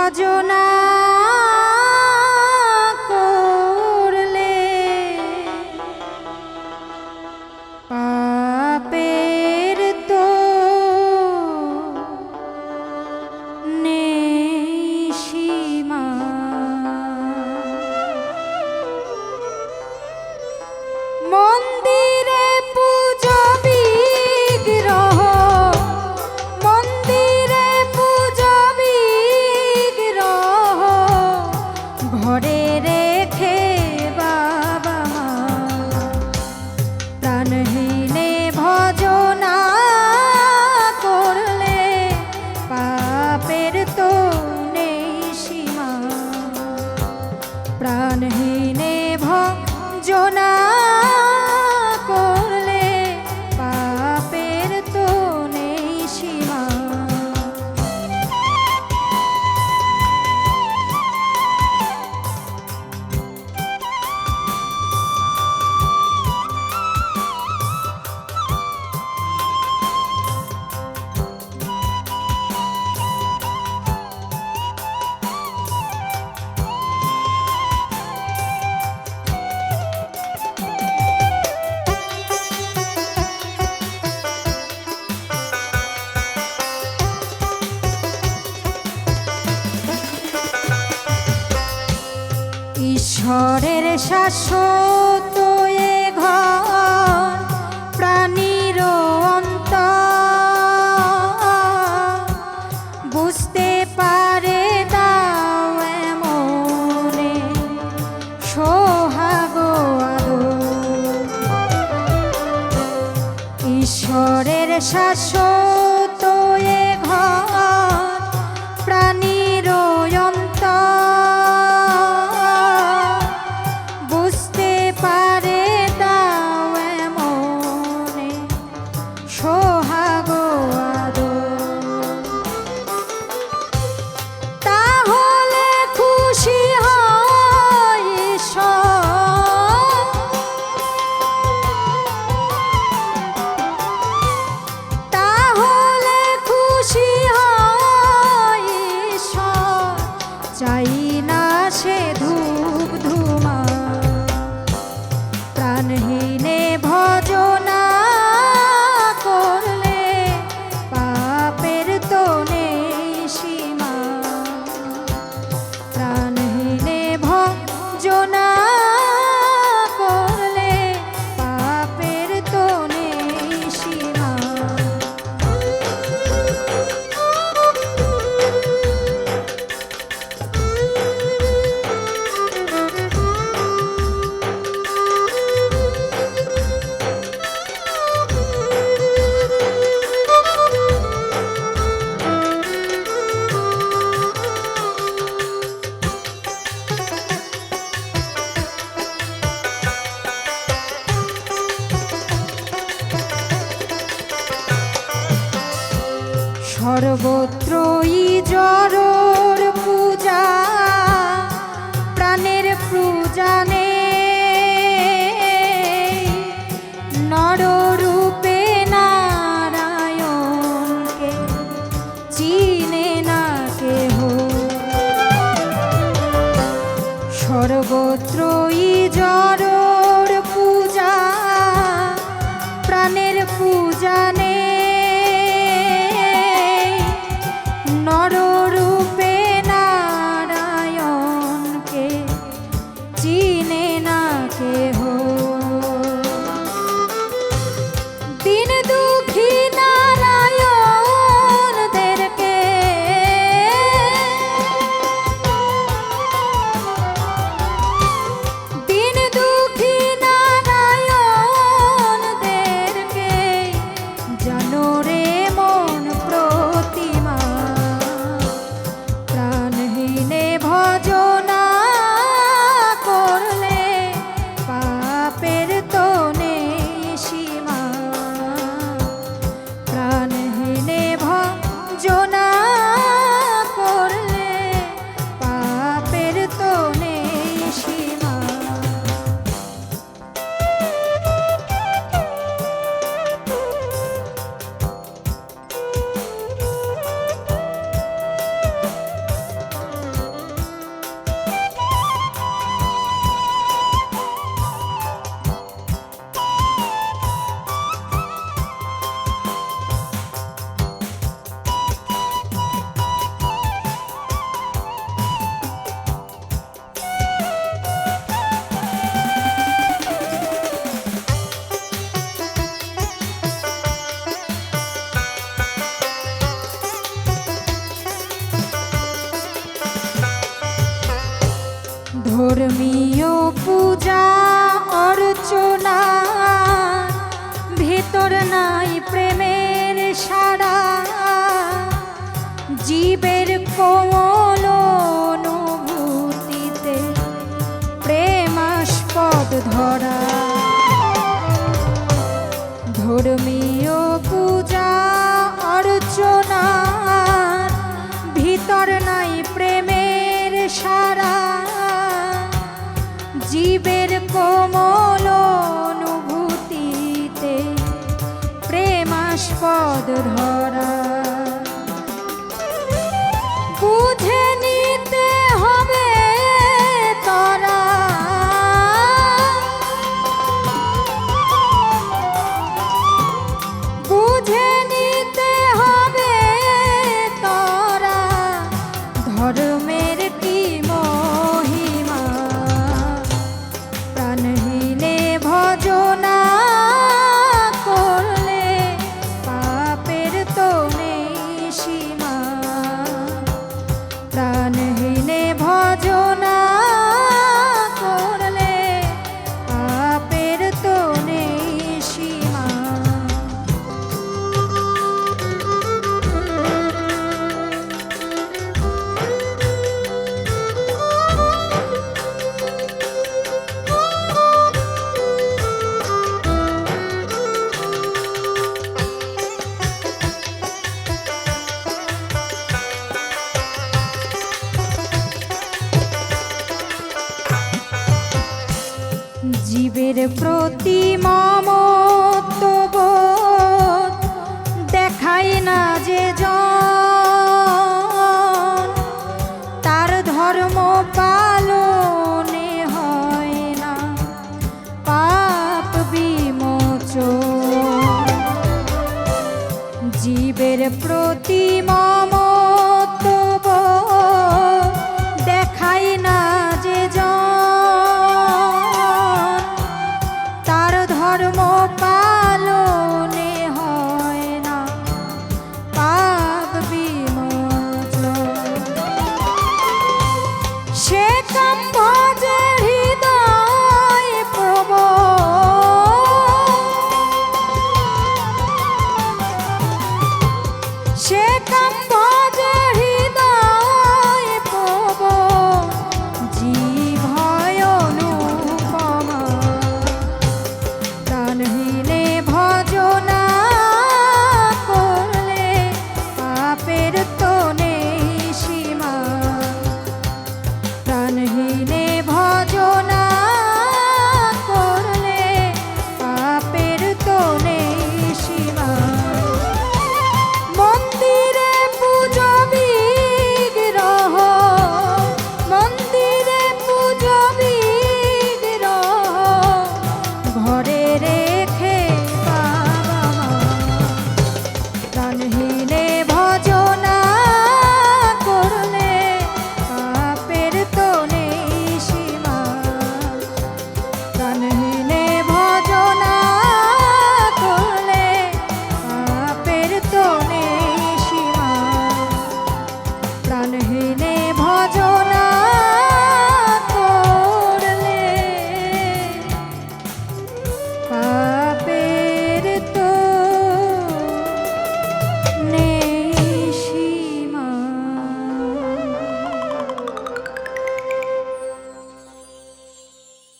ভজনা ঘরে রেখে ঝড়ের শাশ্বত এ ঘর প্রাণীর অন্ত বুঝতে পারে দাও মনে সোহাগ ঈশ্বরের শাশ্বত সর্বত্রই জরর পূজা প্রাণের পূজানে নররূপে নারায়ণকে চিনে না কেহ। সর্বত্রই জর নর ধর্মীয় পূজা অর্চনা ভেতর নাই প্রেমের সারা জীবের কোমল অনুভূতিতে প্রেমাস্পদ ধরা। পদ ধরা মায়ের প্রতি মমতব দেখাই না যে তার ধর্ম পালনে হয় না, পাপ বিমোচন। সে কাম্ভ